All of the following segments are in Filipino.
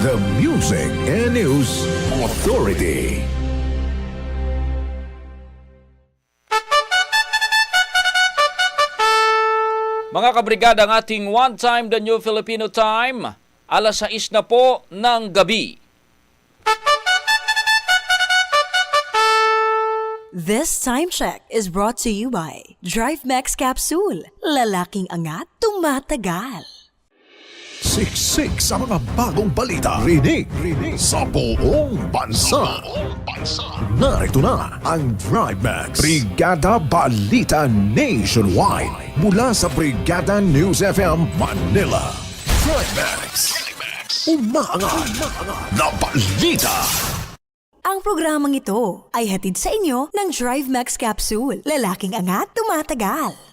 The Music and News Authority. Mga kabrigada, ang ating One Time The New Filipino Time, alas 6 na po ng gabi. This time check is brought to you by Drive Max Capsule. Lalaking angat, tumatagal. Siksik sa mga bagong balita. Rinig, rinig sa buong bansa. Narito na ang Drive Max. Brigada Balita Nationwide. Mula sa Brigada News FM Manila. Drive Max. Umaangat na balita. Ang programang ito ay hatid sa inyo ng Drive Max Capsule. Lalaking angat, tumatagal.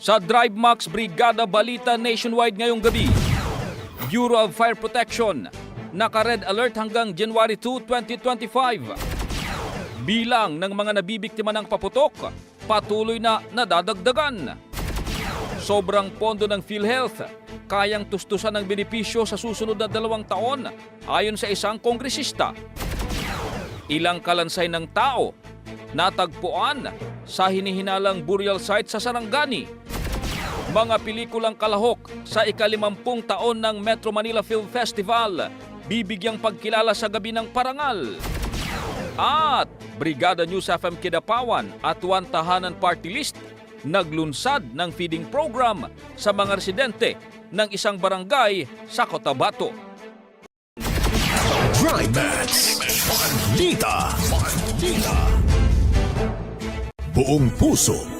Sa Drive Max Brigada Balita Nationwide ngayong gabi, Bureau of Fire Protection, naka-red alert hanggang January 2, 2025. Bilang ng mga nabibiktima ng paputok, patuloy na nadadagdagan. Sobrang pondo ng PhilHealth, kayang tustusan ng benepisyo sa susunod na dalawang taon ayon sa isang kongresista. Ilang kalansay ng tao natagpuan sa hinihinalang burial site sa Sarangani. Mga pelikulang kalahok sa ikalimampung taon ng Metro Manila Film Festival, bibigyang pagkilala sa gabi ng parangal. At Brigada News FM Kidapawan at One Tahanan Party List naglunsad ng feeding program sa mga residente ng isang barangay sa Cotabato. Drive. Buong puso.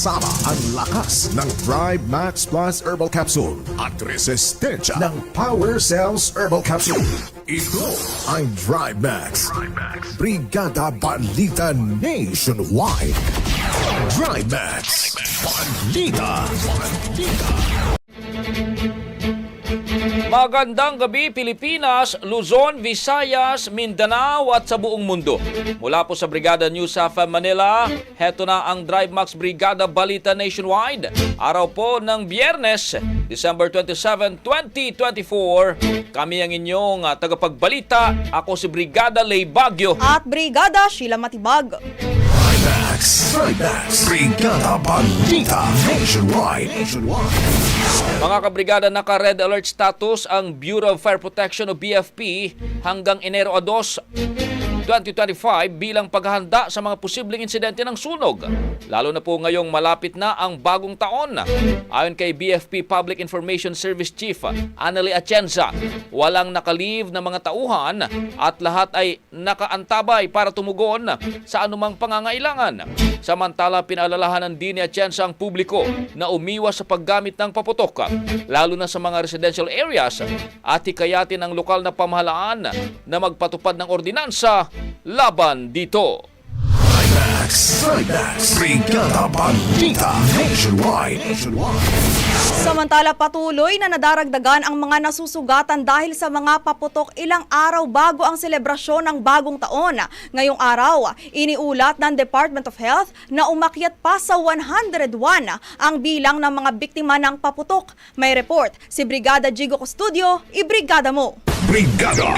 Kasama ang lakas ng Thrive Max Plus Herbal Capsule at resistensya ng Power Cells Herbal Capsule. Ito ang Thrive Max. Brigada Balita Nationwide. Thrive Max. Balita. Balita. Magandang gabi Pilipinas, Luzon, Visayas, Mindanao at sa buong mundo. Mula po sa Brigada News of Manila, heto na ang Drive Max Brigada Balita Nationwide. Araw po ng Biyernes, December 27, 2024. Kami ang inyong ah, tagapagbalita. Ako si Brigada Lay Bagyo. at Brigada Sheila Matibag. Max. Max. Brigada Balita Nationwide. Nationwide. Mga kabrigada, naka-red alert status ang Bureau of Fire Protection o BFP hanggang Enero 2 2025 bilang paghahanda sa mga posibleng insidente ng sunog. Lalo na po ngayong malapit na ang bagong taon. Ayon kay BFP Public Information Service Chief Annalie Atienza, walang nakalive na mga tauhan at lahat ay nakaantabay para tumugon sa anumang pangangailangan. Samantala, pinaalalahanan din ni Atienza ang publiko na umiwas sa paggamit ng paputok, lalo na sa mga residential areas at hikayatin ang lokal na pamahalaan na magpatupad ng ordinansa laban dito. Max, Max, Brigada Nationwide. Nationwide. Samantala patuloy na nadaragdagan ang mga nasusugatan dahil sa mga paputok ilang araw bago ang selebrasyon ng bagong taon. Ngayong araw, iniulat ng Department of Health na umakyat pa sa 101 ang bilang ng mga biktima ng paputok. May report si Brigada Jigo Custodio, ibrigada mo. Brigada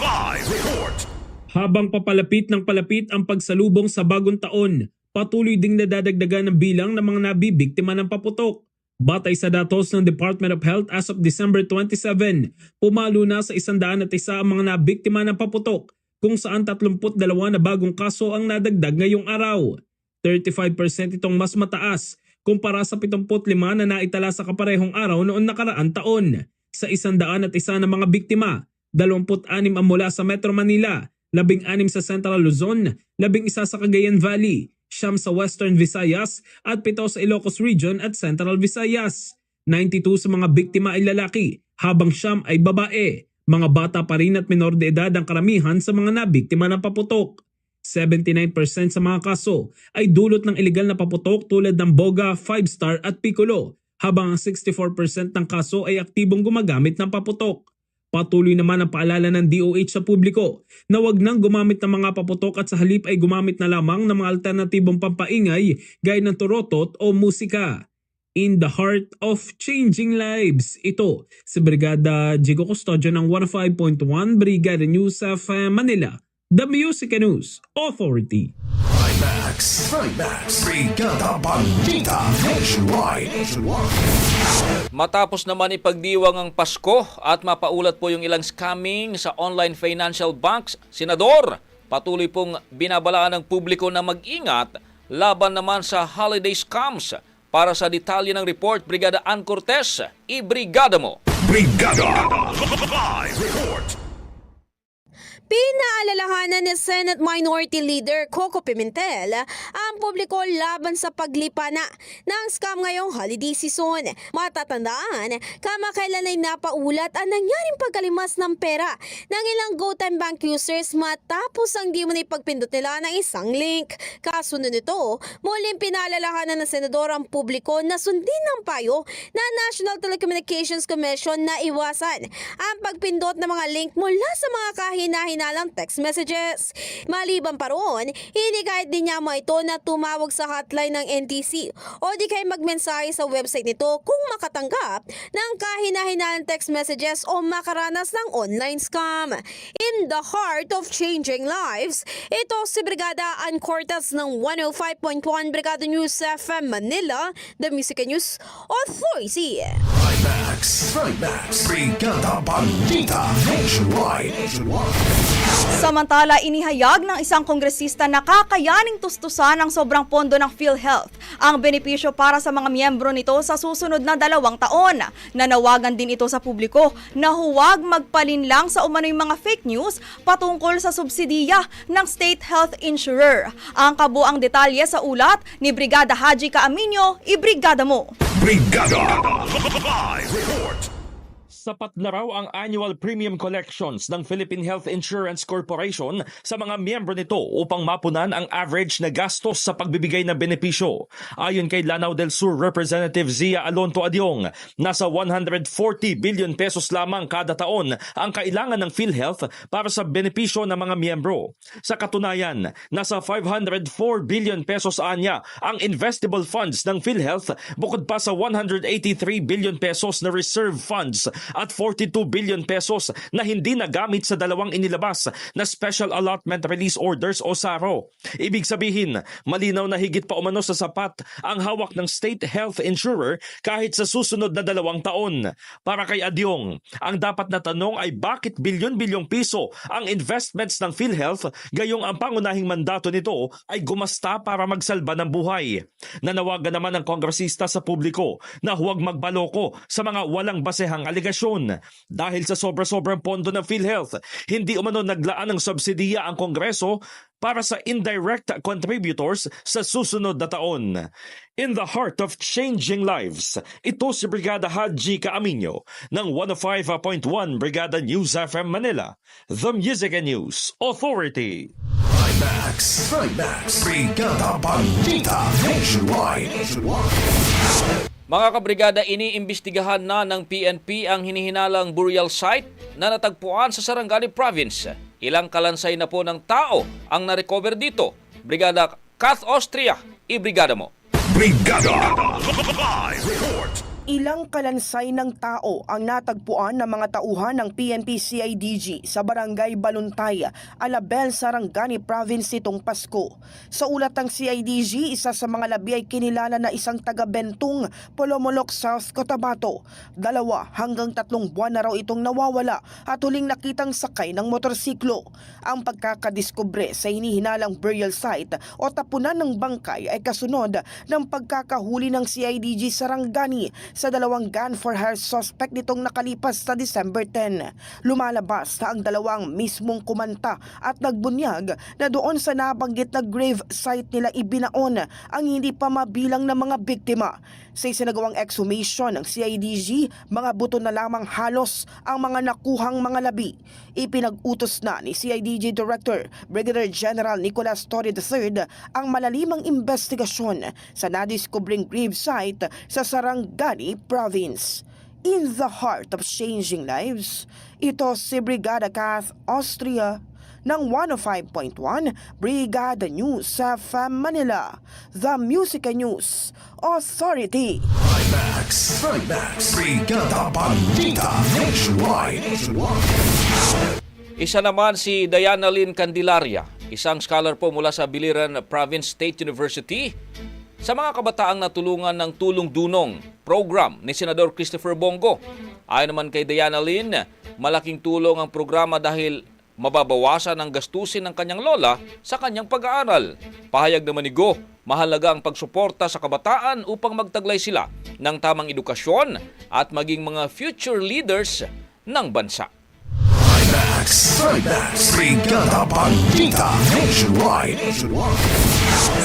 Live Report. Habang papalapit ng palapit ang pagsalubong sa bagong taon, patuloy ding nadadagdagan ang bilang ng mga nabibiktima ng paputok. Batay sa datos ng Department of Health as of December 27, pumalo na sa 101 ang mga nabiktima ng paputok kung saan 32 na bagong kaso ang nadagdag ngayong araw. 35% itong mas mataas kumpara sa 75 na naitala sa kaparehong araw noon nakaraan taon. Sa 101 na mga biktima, 26 ang mula sa Metro Manila, 16 sa Central Luzon, 11 sa Cagayan Valley, siyam sa Western Visayas at 7 sa Ilocos Region at Central Visayas. 92 sa mga biktima ay lalaki, habang siyam ay babae. Mga bata pa rin at minor de edad ang karamihan sa mga nabiktima ng paputok. 79% sa mga kaso ay dulot ng illegal na paputok tulad ng Boga, 5-star at Piccolo, habang ang 64% ng kaso ay aktibong gumagamit ng paputok. Patuloy naman ang paalala ng DOH sa publiko na wag nang gumamit ng mga paputok at sa halip ay gumamit na lamang ng mga alternatibong pampaingay gaya ng turotot o musika. In the heart of changing lives. Ito si Brigada Jigo Custodio ng 105.1 Brigada News of Manila, The Music and News Authority. Max, Max, Brigada Nationwide. Nationwide. Matapos naman ipagdiwang ang Pasko at mapaulat po yung ilang scamming sa online financial banks, Senador, patuloy pong binabalaan ng publiko na mag-ingat laban naman sa holiday scams. Para sa detalye ng report, Brigada Ann Cortez, i-brigada mo! Brigada Live Report. Pinaalalahanan ni Senate Minority Leader Coco Pimentel ang publiko laban sa paglipa na ng scam ngayong holiday season. Matatandaan, kamakailan ay napaulat ang nangyaring pagkalimas ng pera ng ilang GoTime Bank users matapos ang di mo na ipagpindot nila ng isang link. Kasunod nito, muling pinaalalahanan ng senador ang publiko na sundin ng payo na National Telecommunications Commission na iwasan ang pagpindot ng mga link mula sa mga kahina-hinalang text messages. Maliban pa roon, hindi kahit din niya mo ito na tumawag sa hotline ng NTC o di kay magmensahe sa website nito kung makatanggap ng kahina-hinalang text messages o makaranas ng online scam. In the heart of changing lives, ito si Brigada Ann Cortez ng 105.1 Brigada News FM Manila, The Music News Authority. Max, Max, Brigada Balita Nationwide. Nationwide. Samantala, inihayag ng isang kongresista na kakayaning tustusan ang sobrang pondo ng PhilHealth ang benepisyo para sa mga miyembro nito sa susunod na dalawang taon. Nanawagan din ito sa publiko na huwag magpalinlang sa umano'y mga fake news patungkol sa subsidiya ng State Health Insurer. Ang kabuang detalye sa ulat ni Brigada Haji Kaaminyo, ibrigada mo! Brigada Live Report. Sapat na raw ang annual premium collections ng Philippine Health Insurance Corporation sa mga miyembro nito upang mapunan ang average na gastos sa pagbibigay ng benepisyo. Ayon kay Lanao del Sur Representative Zia Alonto Adyong, nasa 140 billion pesos lamang kada taon ang kailangan ng PhilHealth para sa benepisyo ng mga miyembro. Sa katunayan, nasa 504 billion pesos anya ang investable funds ng PhilHealth bukod pa sa 183 billion pesos na reserve funds at 42 billion pesos na hindi nagamit sa dalawang inilabas na Special Allotment Release Orders o SARO. Ibig sabihin, malinaw na higit pa umano sa sapat ang hawak ng state health insurer kahit sa susunod na dalawang taon. Para kay Adyong, ang dapat na tanong ay bakit bilyon-bilyong piso ang investments ng PhilHealth gayong ang pangunahing mandato nito ay gumasta para magsalba ng buhay. Nanawagan naman ng kongresista sa publiko na huwag magbaloko sa mga walang basehang aligasyon. Dahil sa sobra-sobrang pondo ng PhilHealth, hindi umano naglaan ng subsidiya ang Kongreso para sa indirect contributors sa susunod na taon. In the heart of changing lives, ito si Brigada Haji Kaaminyo ng 105.1 Brigada News FM Manila, The Music and News Authority. Max, Max, Brigada Balita Nationwide. Mga kabrigada, iniimbestigahan na ng PNP ang hinihinalang burial site na natagpuan sa Sarangani Province. Ilang kalansay na po ng tao ang na-recover dito. Brigada Kath Austria, i-brigada mo. Brigada Live Report. Ilang kalansay ng tao ang natagpuan ng mga tauhan ng PNP CIDG sa Barangay Baluntay, Alabel, Sarangani Province nitong Pasko. Sa ulat ng CIDG, isa sa mga labi ay kinilala na isang taga-Bentong, Polomolok, South Cotabato. Dalawa hanggang tatlong buwan na raw itong nawawala at huling nakitang sakay ng motorsiklo. Ang pagkakadiskubre sa hinihinalang burial site o tapunan ng bangkay ay kasunod ng pagkakahuli ng CIDG Sarangani sa dalawang gun for hire suspect nitong nakalipas sa December 10. Lumalabas na ang dalawang mismong kumanta at nagbunyag na doon sa nabanggit na grave site nila ibinaon ang hindi pa mabilang na mga biktima. Sa isinagawang exhumation ng CIDG, mga buto na lamang halos ang mga nakuhang mga labi. Ipinag-utos na ni CIDG Director Brigadier General Nicolas Torre III ang malalimang investigasyon sa nadiskubring grave site sa Sarangani Province. In the heart of changing lives, ito si Brigada Kath Austria ng 105.1 Brigada News sa Manila, The Music and News Authority. Max, Max, Brigada Balita Nationwide. Isa naman si Diana Lynn Candelaria, isang scholar po mula sa Biliran Province State University. Sa mga kabataang natulungan ng Tulong Dunong program ni Senador Christopher Bongo. Ayon naman kay Diana Lynn, malaking tulong ang programa dahil mababawasan ang gastusin ng kanyang lola sa kanyang pag-aaral. Pahayag naman ni Go, mahalaga ang pagsuporta sa kabataan upang magtaglay sila ng tamang edukasyon at maging mga future leaders ng bansa. Max, Max, Brigada Nationwide.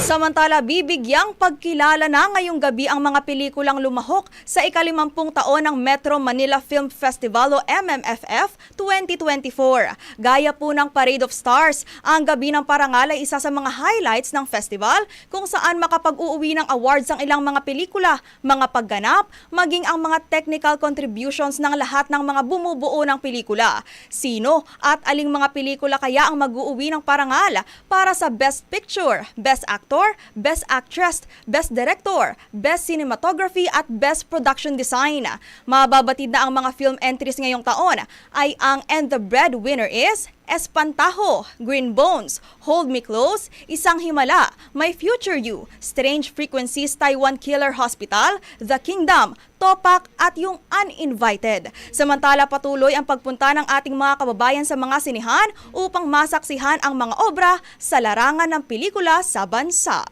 Samantala, bibigyang pagkilala na ngayong gabi ang mga pelikulang lumahok sa ikalimampung taon ng Metro Manila Film Festival o MMFF 2024. Gaya po ng Parade of Stars, ang gabi ng parangal ay isa sa mga highlights ng festival kung saan makapag-uuwi ng awards ang ilang mga pelikula, mga pagganap, maging ang mga technical contributions ng lahat ng mga bumubuo ng pelikula. Sino at aling mga pelikula kaya ang mag-uuwi ng parangal para sa Best Picture, Best Actor, Best Actress, Best Director, Best Cinematography at Best Production Design. Mababatid na ang mga film entries ngayong taon ay ang And the Breadwinner is Espantajo, Green Bones, Hold Me Close, Isang Himala, My Future You, Strange Frequencies Taiwan Killer Hospital, The Kingdom, Topak at yung Uninvited. Samantala patuloy ang pagpunta ng ating mga kababayan sa mga sinihan upang masaksihan ang mga obra sa larangan ng pelikula sa bansa.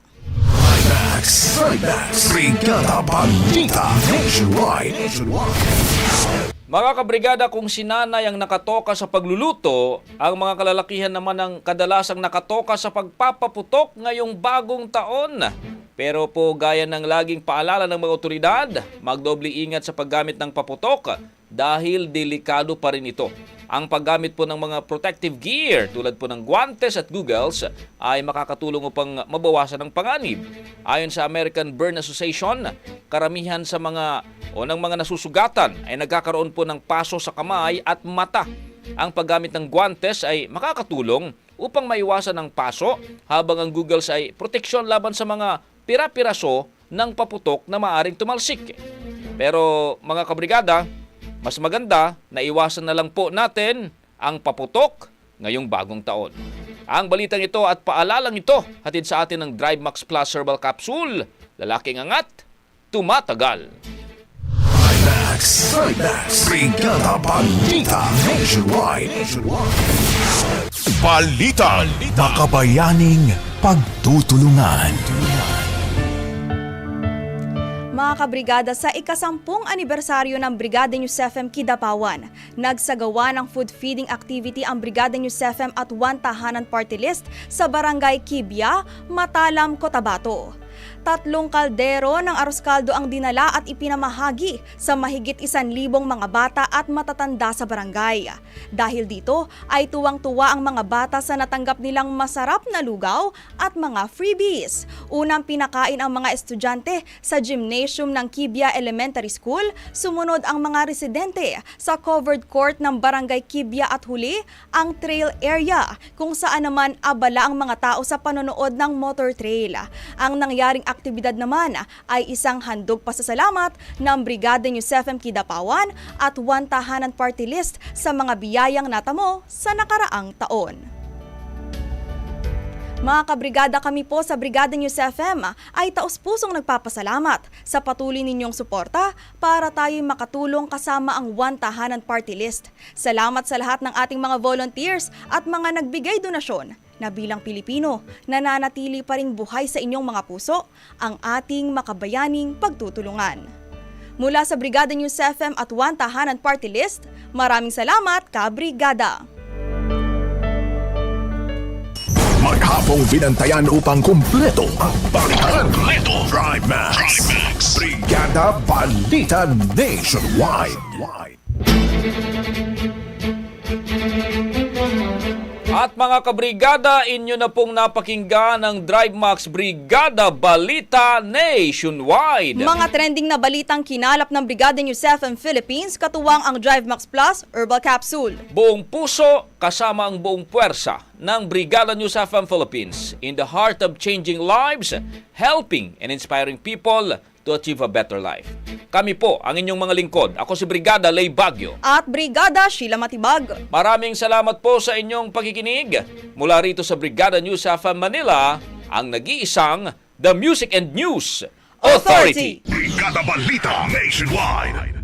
Max, Max, Brigada Balita Nationwide. Mga kabrigada, kung sinanay ang nakatoka sa pagluluto, ang mga kalalakihan naman ang kadalasang nakatoka sa pagpapaputok ngayong bagong taon. Pero po gaya ng laging paalala ng mga otoridad, magdoble ingat sa paggamit ng paputok dahil delikado pa rin ito. Ang paggamit po ng mga protective gear tulad po ng guantes at googles ay makakatulong upang mabawasan ang panganib. Ayon sa American Burn Association, karamihan sa mga o ng mga nasusugatan ay nagkakaroon po ng paso sa kamay at mata. Ang paggamit ng guantes ay makakatulong upang maiwasan ang paso habang ang googles ay proteksyon laban sa mga pira-piraso ng paputok na maaring tumalsik. Pero mga kabrigada, Mas maganda na iwasan na lang po natin ang paputok ngayong bagong taon. Ang balitang ito at paalalang ito hatid sa atin ng Drive Max Plus Herbal Capsule. Lalaking angat, tumatagal. Max, Max, Brigada Balita Nationwide. Balita, makabayaning pagtutulungan. Mga kabrigada, sa ikasampung anibersaryo ng Brigada News FM Kidapawan, nagsagawa ng food feeding activity ang Brigada News FM at One Tahanan Party List sa Barangay Kibya, Matalam, Cotabato. Tatlong kaldero ng arroz kaldo ang dinala at ipinamahagi sa mahigit isan libong mga bata at matatanda sa barangay. Dahil dito ay tuwang-tuwa ang mga bata sa natanggap nilang masarap na lugaw at mga freebies. Unang pinakain ang mga estudyante sa gymnasium ng Kibya Elementary School, sumunod ang mga residente sa covered court ng Barangay Kibya at huli ang trail area kung saan naman abala ang mga tao sa panonood ng motor trail. Ang nangyaring aktibidad naman ay isang handog pasasalamat ng Brigada News FM Kidapawan at One Tahanan Party List sa mga biyayang natamo sa nakaraang taon. Mga kabrigada kami po sa Brigada News FM ay taos-pusong nagpapasalamat sa patuloy ninyong suporta para tayo'y makatulong kasama ang One Tahanan Party List. Salamat sa lahat ng ating mga volunteers at mga nagbigay donasyon na bilang Pilipino, nananatili pa ring buhay sa inyong mga puso ang ating makabayaning pagtutulungan. Mula sa Brigada News FM at One Tahanan Party List, maraming salamat, Kabrigada! Maghapong binantayan upang kumpleto ang balitan. Kumpleto. Drive Max. Brigada Balita Nationwide. At mga kabrigada, inyo na pong napakinggan ng Drive Max Brigada Balita Nationwide. Mga trending na balitang kinalap ng Brigada News FM Philippines, katuwang ang Drive Max Plus Herbal Capsule. Buong puso kasama ang buong puwersa ng Brigada News FM Philippines in the heart of changing lives, helping and inspiring people to achieve a better life. Kami po ang inyong mga lingkod. Ako si Brigada Lay Bagyo. At Brigada Sheila Matibag. Maraming salamat po sa inyong pakikinig. Mula rito sa Brigada News FM Manila, ang nag-iisang The Music and News Authority. Brigada Balita Nationwide.